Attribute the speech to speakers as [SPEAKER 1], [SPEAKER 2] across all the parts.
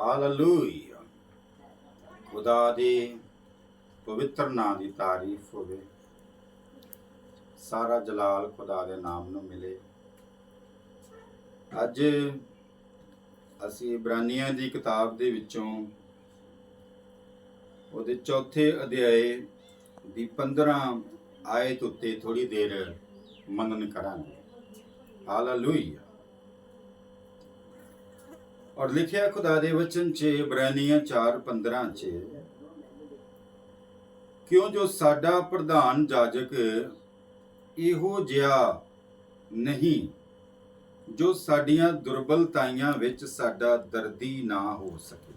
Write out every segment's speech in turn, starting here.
[SPEAKER 1] Hallelujah ਖੁਦਾ ਦੇ ਪਵਿੱਤਰ ਨਾਮ ਦੀ ਤਾਰੀਫ ਹੋਵੇ ਸਾਰਾ ਜਲਾਲ ਖੁਦਾ ਦੇ ਨਾਮ ਨੂੰ ਮਿਲੇ। ਅੱਜ ਅਸੀਂ ਇਬਰਾਨੀਆਂ ਦੀ ਕਿਤਾਬ ਦੇ ਵਿੱਚੋਂ ਉਹਦੇ ਚੌਥੇ ਅਧਿਆਏ ਦੀ 15 ਆਇਤ ਉੱਤੇ ਥੋੜੀ ਦੇਰ ਮਨਨ ਕਰਾਂਗੇ। ਹਾਲੇਲੂਇਆ ਔਰ ਲਿਖਿਆ ਖੁਦਾ ਦੇ ਵਚਨ 'ਚ, ਇਬਰਾਨੀਆਂ 4:15 'ਚ, ਕਿਉਂ ਜੋ ਸਾਡਾ ਪ੍ਰਧਾਨ ਜਾਜਕ ਇਹੋ ਜਿਹਾ ਨਹੀਂ, ਜੋ ਸਾਡੀਆਂ ਦੁਰਬਲਤਾਈਆਂ ਵਿੱਚ ਸਾਡਾ ਦਰਦੀ ਨਾ ਹੋ ਸਕੇ।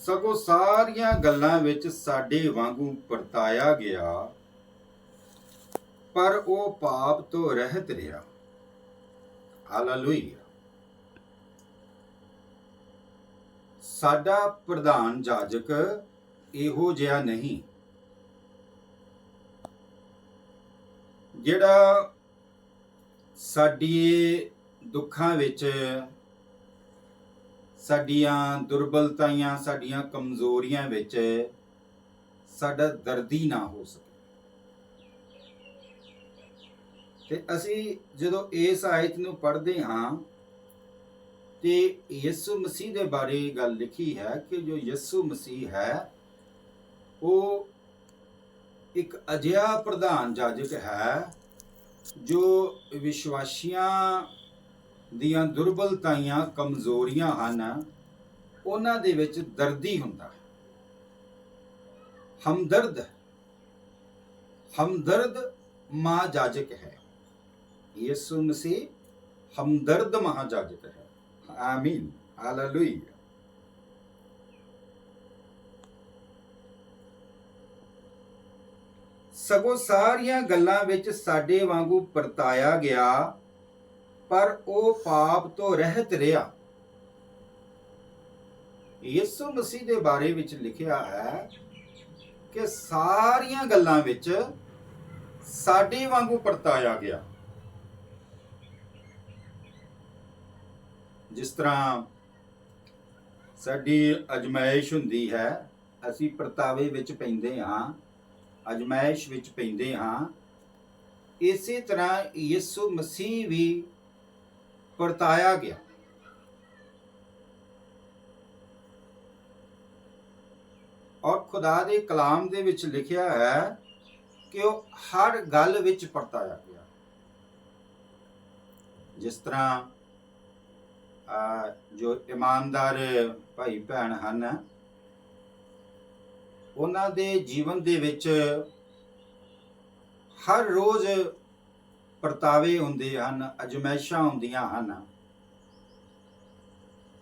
[SPEAKER 1] ਸਗੋਂ ਸਾਰੀਆਂ ਗੱਲਾਂ ਵਿੱਚ ਸਾਡੇ ਵਾਂਗੂ ਪਰਤਾਇਆ ਗਿਆ, ਪਰ ਉਹ ਪਾਪ ਤੋਂ ਰਹਿਤ ਰਿਹਾ। ਹਾਲੇਲੂਇਆ। ਸਾਡਾ ਪ੍ਰਧਾਨ ਜਾਜਕ ਇਹੋ ਜਿਹਾ ਨਹੀਂ। ਜਿਹੜਾ ਸਾਡੀ ਦੁੱਖਾਂ ਵਿੱਚ, ਸਾਡੀਆਂ ਦੁਰਬਲਤਾਈਆਂ, ਸਾਡੀਆਂ ਕਮਜ਼ੋਰੀਆਂ ਵਿੱਚ ਸਾਡਾ ਦਰਦੀ ਨਾ ਹੋ ਸਕੇ। ਤੇ ਅਸੀਂ ਜਦੋਂ ਇਸ ਆਇਤ ਨੂੰ ਪੜ੍ਹਦੇ ਹਾਂ ਤੇ ਯਿਸੂ ਮਸੀਹ ਦੇ ਬਾਰੇ ਗੱਲ ਲਿਖੀ ਹੈ ਕਿ ਜੋ ਯਿਸੂ ਮਸੀਹ ਹੈ, ਉਹ ਇੱਕ ਅਜਿਹਾ ਪ੍ਰਧਾਨ ਜਾਜਕ ਹੈ ਜੋ ਵਿਸ਼ਵਾਸੀਆਂ ਦੀਆਂ ਦੁਰਬਲਤਾਈਆਂ, ਕਮਜ਼ੋਰੀਆਂ ਹਨ, ਉਹਨਾਂ ਦੇ ਵਿੱਚ ਦਰਦੀ ਹੁੰਦਾ ਹੈ। ਹਮਦਰਦ ਹਮਦਰਦ ਮਹਾ ਜਾਜਕ ਹੈ। ਯਿਸੂ ਮਸੀਹ ਹਮਦਰਦ ਮਹਾ ਜਾਜਕ ਹੈ। ਆਮੀਨ ਹਾਲੇਲੂਇਆ ਸਗੋਂ ਸਾਰੀਆਂ ਗੱਲਾਂ ਵਿੱਚ ਸਾਡੇ ਵਾਂਗੂ ਵਰਤਾਇਆ ਗਿਆ, ਪਰ ਉਹ ਪਾਪ ਤੋਂ ਰਹਿਤ ਰਿਹਾ। ਯਿਸੂ ਮਸੀਹ ਦੇ ਬਾਰੇ ਵਿੱਚ ਲਿਖਿਆ ਹੈ ਕਿ ਸਾਰੀਆਂ ਗੱਲਾਂ ਵਿੱਚ ਸਾਡੇ ਵਾਂਗੂ ਪਰਤਾਇਆ ਗਿਆ। ਜਿਸ ਤਰ੍ਹਾਂ ਸਾਡੀ ਅਜਮਾਇਸ਼ ਹੁੰਦੀ ਹੈ, ਅਸੀਂ ਪਰਤਾਵੇ ਵਿੱਚ ਪੈਂਦੇ ਹਾਂ, ਅਜਮਾਇਸ਼ ਵਿੱਚ ਪੈਂਦੇ ਹਾਂ, ਇਸੇ ਤਰ੍ਹਾਂ ਯਿਸੂ ਮਸੀਹ ਵੀ ਪਰਤਾਇਆ ਗਿਆ। ਔਰ ਖੁਦਾ ਦੇ ਕਲਾਮ ਦੇ ਵਿੱਚ ਲਿਖਿਆ ਹੈ ਕਿ ਉਹ ਹਰ ਗੱਲ ਵਿੱਚ ਪਰਤਾਇਆ ਗਿਆ। ਜਿਸ ਤਰ੍ਹਾਂ ਜੋ ਇਮਾਨਦਾਰ ਭਾਈ ਭੈਣ ਹਨ, ਉਹਨਾਂ ਦੇ ਜੀਵਨ ਦੇ ਵਿੱਚ ਹਰ ਰੋਜ਼ ਪਰਤਾਵੇ ਹੁੰਦੇ ਹਨ ਅਜਮਾਇਸ਼ਾਂ ਹੁੰਦੀਆਂ ਹਨ।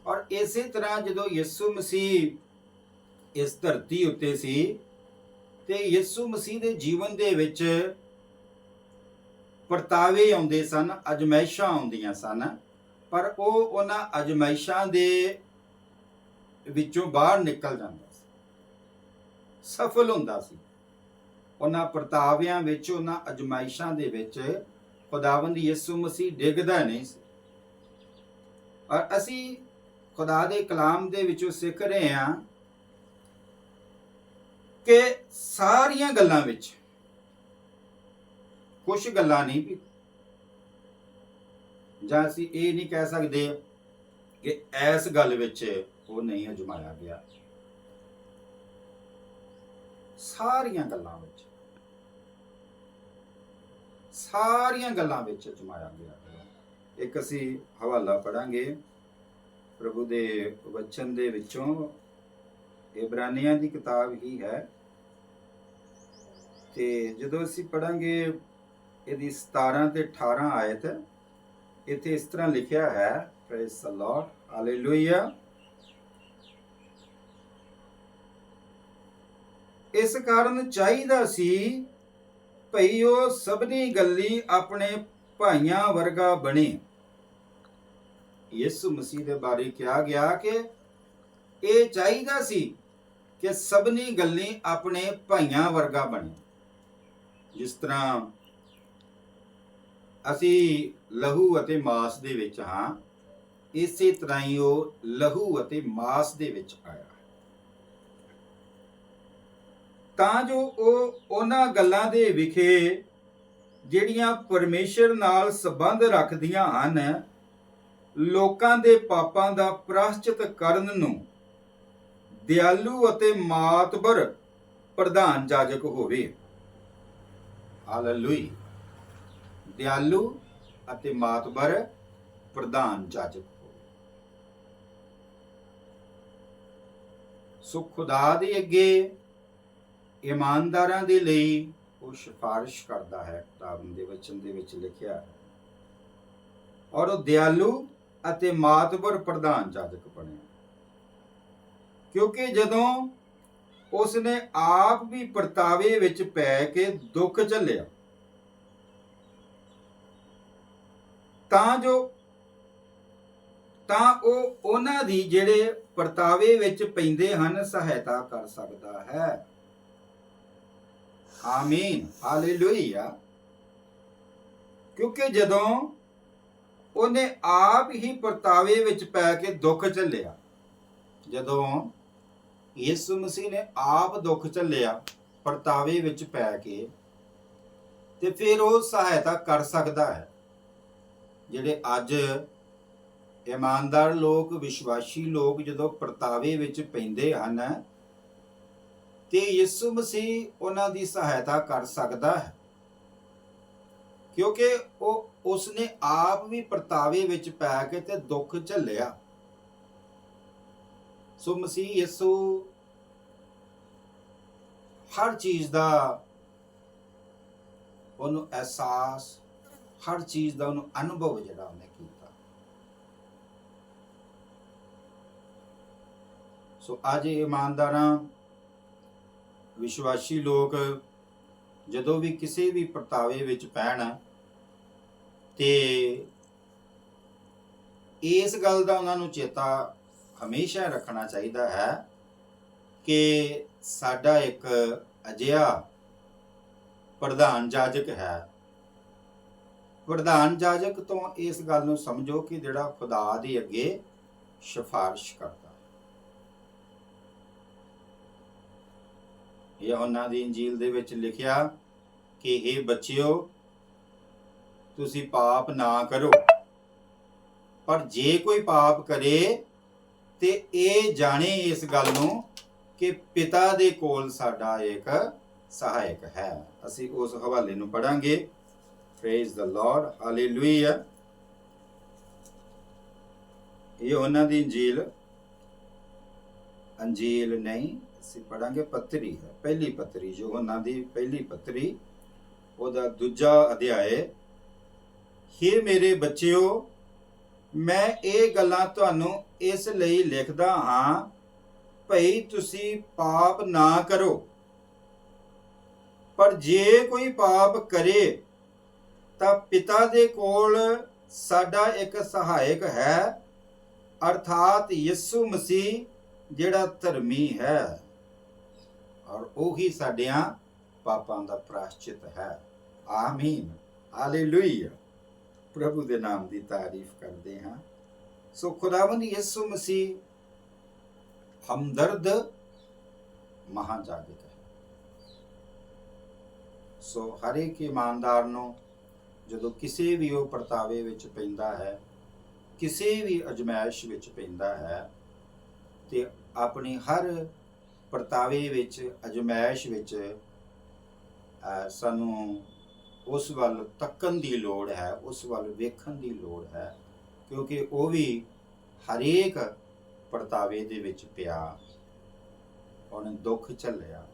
[SPEAKER 1] ਔਰ ਇਸੇ ਤਰ੍ਹਾਂ ਜਦੋਂ ਯਿਸੂ ਮਸੀਹ ਇਸ ਧਰਤੀ ਉੱਤੇ ਸੀ ਤੇ ਯਿਸੂ ਮਸੀਹ ਦੇ ਜੀਵਨ ਦੇ ਵਿੱਚ ਪਰਤਾਵੇ ਆਉਂਦੇ ਸਨ ਅਜਮਾਇਸ਼ਾਂ ਆਉਂਦੀਆਂ ਸਨ ਪਰ ਉਹ ਉਹਨਾਂ ਅਜਮਾਇਸ਼ਾਂ ਦੇ ਵਿੱਚੋਂ ਬਾਹਰ ਨਿਕਲ ਜਾਂਦਾ ਸੀ। ਸਫਲ ਹੁੰਦਾ ਸੀ। ਉਹਨਾਂ ਪ੍ਰਤਾਵਿਆਂ ਵਿੱਚ, ਉਹਨਾਂ ਅਜਮਾਇਸ਼ਾਂ ਦੇ ਵਿੱਚ ਖੁਦਾਵੰਦ ਯਿਸੂ ਮਸੀਹ ਡਿੱਗਦਾ ਨਹੀਂ ਸੀ। ਔਰ ਅਸੀਂ ਖੁਦਾ ਦੇ ਕਲਾਮ ਦੇ ਵਿੱਚੋਂ ਸਿੱਖ ਰਹੇ ਹਾਂ ਕਿ ਸਾਰੀਆਂ ਗੱਲਾਂ ਵਿੱਚ ਕੁਝ ਗੱਲਾਂ ਨਹੀਂ ਵੀ ਜਾਂ ਅਸੀਂ ਇਹ ਨਹੀਂ ਕਹਿ ਸਕਦੇ ਕਿ ਇਸ ਗੱਲ ਵਿੱਚ ਉਹ ਨਹੀਂ ਅਜਮਾਇਆ ਗਿਆ। ਸਾਰੀਆਂ ਗੱਲਾਂ ਵਿੱਚ। ਸਾਰੀਆਂ ਗੱਲਾਂ ਵਿੱਚ ਅਜਮਾਇਆ ਗਿਆ ਇੱਕ ਅਸੀਂ ਹਵਾਲਾ ਪੜਾਂਗੇ ਪ੍ਰਭੂ ਦੇ ਵਚਨ ਦੇ ਵਿੱਚੋਂ ਇਬਰਾਨੀਆਂ ਦੀ ਕਿਤਾਬ ਹੀ ਹੈ। ਤੇ ਜਦੋਂ ਅਸੀਂ ਪੜਾਂਗੇ ਇਹਦੀ 17 ਤੇ 18 ਆਇਤ ਇੱਥੇ ਇਸ ਤਰ੍ਹਾਂ ਲਿਖਿਆ ਹੈ ਪ੍ਰੇਜ਼ ਦ ਲਾਰਡ ਹਾਲੇਲੂਇਆ ਇਸ ਕਾਰਨ ਚਾਹੀਦਾ ਸੀ ਭਈ ਉਹ ਸਭਨੀ ਗੱਲੀ ਆਪਣੇ ਭਾਈਆਂ ਵਰਗਾ ਬਣੇ। ਯਿਸੂ ਮਸੀਹ ਦੇ ਬਾਰੇ ਕਿਹਾ ਗਿਆ ਕਿ ਇਹ ਚਾਹੀਦਾ ਸੀ ਕਿ ਸਭਨੀ ਗੱਲੀ ਆਪਣੇ ਭਾਈਆਂ ਵਰਗਾ ਬਣੇ। ਜਿਸ ਤਰ੍ਹਾਂ ਅਸੀਂ ਲਹੂ ਅਤੇ ਮਾਸ ਦੇ ਵਿੱਚ ਹਾਂ। ਇਸੇ ਤਰ੍ਹਾਂ ਹੀ ਉਹ ਲਹੂ ਅਤੇ ਮਾਸ ਦੇ ਵਿੱਚ ਆਇਆ। ਤਾਂ ਜੋ ਉਹ ਉਹਨਾਂ ਗੱਲਾਂ ਦੇ ਵਿਖੇ ਜਿਹੜੀਆਂ ਪਰਮੇਸ਼ਰ ਨਾਲ ਸੰਬੰਧ ਰੱਖਦੀਆਂ ਹਨ, ਲੋਕਾਂ ਦੇ ਪਾਪਾਂ ਦਾ ਪ੍ਰਾਸ਼ਚਿਤ ਕਰਨ ਨੂੰ ਦਿਆਲੂ ਅਤੇ ਮਾਤਬਰ ਪ੍ਰਧਾਨ ਜਾਜਕ ਹੋਵੇ। ਹਾਲੇਲੂਇਆ ਦਿਆਲੂ ਅਤੇ ਮਾਤਬਰ ਪ੍ਰਧਾਨ ਜਾਜਕ ਹੋਵੇ। ਸੋ ਖੁਦਾ ਦੇ ਅੱਗੇ ਇਮਾਨਦਾਰਾਂ ਦੇ ਲਈ ਉਹ ਸਿਫਾਰਿਸ਼ ਕਰਦਾ ਹੈ ਕਿਤਾਬ ਦੇ ਵਚਨ ਦੇ ਵਿੱਚ ਲਿਖਿਆ ਹੈ। ਔਰ ਉਹ ਦਿਆਲੂ ਅਤੇ ਮਾਤਬਰ ਪ੍ਰਧਾਨ ਜਾਜਕ ਬਣਿਆ ਕਿਉਂਕਿ ਜਦੋਂ ਉਸ ਨੇ ਆਪ ਵੀ ਪਰਤਾਵੇ ਵਿੱਚ ਪੈ ਕੇ ਦੁੱਖ ਝੱਲਿਆ ਤਾਂ ਜੋ ਤਾਂ ਉਹ ਉਹਨਾਂ ਦੀ ਜਿਹੜੇ ਪਰਤਾਵੇ ਵਿੱਚ ਪੈਂਦੇ ਹਨ, ਸਹਾਇਤਾ ਕਰ ਸਕਦਾ ਹੈ। ਆਮੀਨ। ਹਾਲੇਲੂਇਆ। ਕਿਉਂਕਿ ਜਦੋਂ ਉਹਨੇ ਆਪ ਹੀ ਪਰਤਾਵੇ ਵਿੱਚ ਪੈ ਕੇ ਦੁੱਖ ਝੱਲਿਆ, ਜਦੋਂ ਯਿਸੂ ਮਸੀਹ ਨੇ ਆਪ ਦੁੱਖ ਝੱਲਿਆ ਪਰਤਾਵੇ ਵਿੱਚ ਪੈ ਕੇ, ਤੇ ਫਿਰ ਉਹ ਸਹਾਇਤਾ ਕਰ ਸਕਦਾ ਹੈ। ਜਿਹੜੇ ਅੱਜ ਇਮਾਨਦਾਰ ਲੋਕ, ਵਿਸ਼ਵਾਸੀ ਲੋਕ ਜਦੋਂ ਪਰਤਾਵੇ ਵਿੱਚ ਪੈਂਦੇ ਹਨ, ਤੇ ਯਿਸੂ ਮਸੀਹ ਉਹਨਾਂ ਦੀ ਸਹਾਇਤਾ ਕਰ ਸਕਦਾ ਹੈ। ਕਿਉਂਕਿ ਉਹ ਉਸਨੇ ਆਪ ਵੀ ਪਰਤਾਵੇ ਵਿੱਚ ਪੈ ਕੇ ਤੇ ਦੁੱਖ ਝੱਲਿਆ। ਸੋ ਮਸੀਹ ਯਿਸੂ ਹਰ ਚੀਜ਼ ਦਾ ਉਹਨੂੰ ਅਹਿਸਾਸ ਹਰ ਚੀਜ਼ ਦਾ ਉਹਨੂੰ ਅਨੁਭਵ ਜਿਹੜਾ ਉਹਨੇ ਕੀਤਾ। ਸੋ ਅੱਜ ਇਮਾਨਦਾਰਾਂ, ਵਿਸ਼ਵਾਸੀ ਲੋਕ ਜਦੋਂ ਵੀ ਕਿਸੇ ਵੀ ਪਰਤਾਵੇ ਵਿੱਚ ਪੈਣ ਤੇ ਇਸ ਗੱਲ ਦਾ ਉਹਨਾਂ ਨੂੰ ਚੇਤਾ ਹਮੇਸ਼ਾ ਰੱਖਣਾ ਚਾਹੀਦਾ ਹੈ ਕਿ ਸਾਡਾ ਇੱਕ ਅਜਿਹਾ ਪ੍ਰਧਾਨ ਜਾਜਕ ਹੈ। ਪ੍ਰਧਾਨ ਜਾਜਕ ਤੋਂ ਇਸ ਗੱਲ ਨੂੰ ਸਮਝੋ ਕਿ ਜਿਹੜਾ ਖੁਦਾ ਦੇ ਅੱਗੇ ਸਿਫਾਰਿਸ਼ ਕਰਦਾ। ਯਹੋਨਾ ਦੀ ਇੰਜੀਲ ਦੇ ਵਿੱਚ ਲਿਖਿਆ ਕਿ ਇਹ ਬੱਚਿਓ, ਤੁਸੀਂ ਪਾਪ ਨਾ ਕਰੋ। ਪਰ ਜੇ ਕੋਈ ਪਾਪ ਕਰੇ, ਤੇ ਇਹ ਜਾਣੇ ਇਸ ਗੱਲ ਨੂੰ ਕਿ ਪਿਤਾ ਦੇ ਕੋਲ ਸਾਡਾ ਇੱਕ ਸਹਾਇਕ ਹੈ। ਅਸੀਂ ਉਸ ਹਵਾਲੇ ਨੂੰ ਪੜਾਂਗੇ ਪ੍ਰੇਜ਼ ਦਾ ਲਾਰਡ ਹਾਲੇਲੂਇਆ ਇਹ ਉਹਨਾਂ ਦੀ ਇੰਜੀਲ ਅੰਜੀਲ ਨਹੀਂ, ਅਸੀਂ ਪੜਾਂਗੇ ਪੱਤਰੀ ਹੈ, ਪਹਿਲੀ ਪੱਤਰੀ ਜੋ ਉਹਨਾਂ ਦੀ ਪਹਿਲੀ ਪੱਤਰੀ ਉਹਦਾ ਦੂਜਾ ਅਧਿਆਏ ਹੀ ਮੇਰੇ ਬੱਚਿਓ, ਮੈਂ ਇਹ ਗੱਲਾਂ ਤੁਹਾਨੂੰ ਇਸ ਲਈ ਲਿਖਦਾ ਹਾਂ, ਭਈ ਤੁਸੀਂ ਪਾਪ ਨਾ ਕਰੋ। ਪਰ ਜੇ ਕੋਈ ਪਾਪ ਕਰੇ ਤਾਂ ਪਿਤਾ ਦੇ ਕੋਲ ਸਾਡਾ ਇੱਕ ਸਹਾਇਕ ਹੈ, ਅਰਥਾਤ ਯਿਸੂ ਮਸੀਹ ਜਿਹੜਾ ਧਰਮੀ ਹੈ। ਔਰ ਉਹੀ ਸਾਡਿਆਂ ਪਾਪਾਂ ਦਾ ਪ੍ਰਾਸ਼ਚਿਤ ਹੈ। ਆਮੀਨ। ਹਾਲੇਲੂਇਆ। ਪ੍ਰਭੂ ਦੇ ਨਾਮ ਦੀ ਤਾਰੀਫ ਕਰਦੇ ਹਾਂ। ਸੋ ਖੁਦਾਵੰਦ ਯਿਸੂ ਮਸੀਹ ਹਮਦਰਦ ਮਹਾਜਾਜਕ ਹੈ। ਸੋ ਹਰ ਇੱਕ ਇਮਾਨਦਾਰ ਨੂੰ ਜਦੋਂ ਕਿਸੇ ਵੀ ਉਹ ਪਰਤਾਵੇ ਵਿੱਚ ਪੈਂਦਾ ਹੈ, ਕਿਸੇ ਵੀ ਅਜਮਾਇਸ਼ ਵਿੱਚ ਪੈਂਦਾ ਹੈ, ਤੇ ਆਪਣੀ ਹਰ ਪਰਤਾਵੇ ਵਿੱਚ, ਅਜਮਾਇਸ਼ ਵਿੱਚ ਸਾਨੂੰ ਉਸ ਵੱਲ ਤੱਕਣ ਦੀ ਲੋੜ ਹੈ, ਉਸ ਵੱਲ ਵੇਖਣ ਦੀ ਲੋੜ ਹੈ, ਕਿਉਂਕਿ ਉਹ ਵੀ ਹਰੇਕ ਪਰਤਾਵੇ ਦੇ ਵਿੱਚ ਪਿਆ। ਉਹਨੇ ਦੁੱਖ ਝੱਲਿਆ।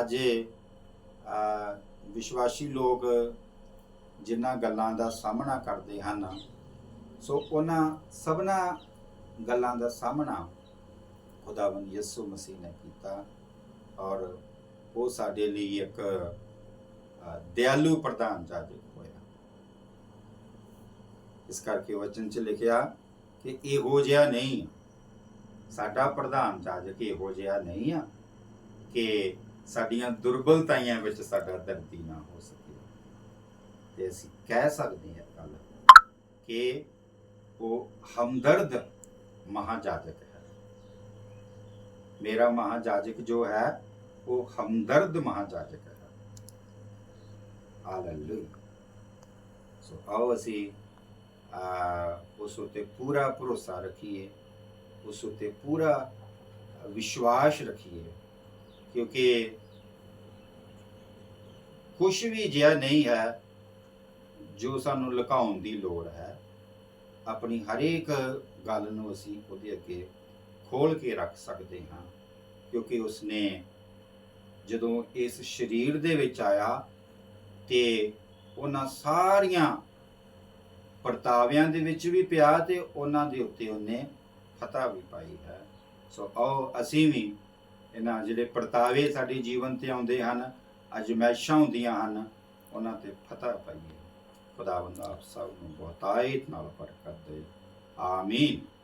[SPEAKER 1] ਅੱਜ ਵਿਸ਼ਵਾਸੀ ਲੋਕ ਜਿਨ੍ਹਾਂ ਗੱਲਾਂ ਦਾ ਸਾਹਮਣਾ ਕਰਦੇ ਹਨ, ਸੋ ਉਹਨਾਂ ਸਭਨਾ ਗੱਲਾਂ ਦਾ ਸਾਹਮਣਾ ਖੁਦਾਵੰਦ ਯਿਸੂ ਮਸੀਹ ਨੇ ਕੀਤਾ ਔਰ ਉਹ ਸਾਡੇ ਲਈ ਇੱਕ ਦਿਆਲੂ ਪ੍ਰਧਾਨ ਜਾਜਕ ਹੋਇਆ। ਇਸ ਕਰਕੇ ਵਚਨ 'ਚ ਲਿਖਿਆ ਕਿ ਇਹੋ ਜਿਹਾ ਨਹੀਂ ਸਾਡਾ ਪ੍ਰਧਾਨ ਜਾਜਕ ਇਹੋ ਜਿਹਾ ਨਹੀਂ ਆ ਕਿ ਸਾਡੀਆਂ ਦੁਰਬਲਤਾਈਆਂ ਵਿੱਚ ਸਾਡਾ ਦਰਦੀ ਨਾ ਹੋ ਸਕੇ। ਤੇ ਅਸੀਂ ਕਹਿ ਸਕਦੇ ਹਾਂ ਗੱਲ ਕਿ ਉਹ ਹਮਦਰਦ ਮਹਾਜਾਜਕ ਹੈ। ਮੇਰਾ ਮਹਾਜਾਜਕ ਜੋ ਹੈ ਉਹ ਹਮਦਰਦ ਮਹਾਜਾਜਕ ਹੈ। ਹਾਲੇਲੂਇਆ। ਸੋ ਆਓ ਅਸੀਂ ਆ, ਉਸ ਉਤੇ ਪੂਰਾ ਭਰੋਸਾ ਰੱਖੀਏ ਉਸ ਉਤੇ ਪੂਰਾ ਵਿਸ਼ਵਾਸ ਰੱਖੀਏ। ਕਿਉਂਕਿ ਕੁਝ ਵੀ ਜਿਹਾ ਨਹੀਂ ਹੈ ਜੋ ਸਾਨੂੰ ਲੁਕਾਉਣ ਦੀ ਲੋੜ ਹੈ, ਆਪਣੀ ਹਰੇਕ ਗੱਲ ਨੂੰ ਅਸੀਂ ਉਹਦੇ ਅੱਗੇ ਖੋਲ ਕੇ ਰੱਖ ਸਕਦੇ ਹਾਂ। ਕਿਉਂਕਿ ਉਸਨੇ ਜਦੋਂ ਇਸ ਸਰੀਰ ਦੇ ਵਿੱਚ ਆਇਆ ਤੇ ਉਹਨਾਂ ਸਾਰੀਆਂ ਪਰਤਾਵਿਆਂ ਦੇ ਵਿੱਚ ਵੀ ਪਿਆ ਤੇ ਉਹਨਾਂ ਦੇ ਉੱਤੇ ਉਹਨੇ ਫਤਹ ਵੀ ਪਾਈ ਹੈ। ਸੋ ਆਓ ਅਸੀਂ ਵੀ ਇਹਨਾਂ ਜਿਹੜੇ ਪਰਤਾਵੇ ਸਾਡੇ ਜੀਵਨ ਤੇ ਆਉਂਦੇ ਹਨ, ਅਜਮੈਸ਼ਾਂ ਹੁੰਦੀਆਂ ਹਨ, ਉਹਨਾਂ ਤੇ ਫਤਹ ਪਾਈਏ। ਖੁਦਾਵੰਦ ਆਪ ਸਭ ਨੂੰ ਬਹੁਤਾਇਤ ਨਾਲ ਬਰਕਤ ਦੇ ਆਮੀਨ।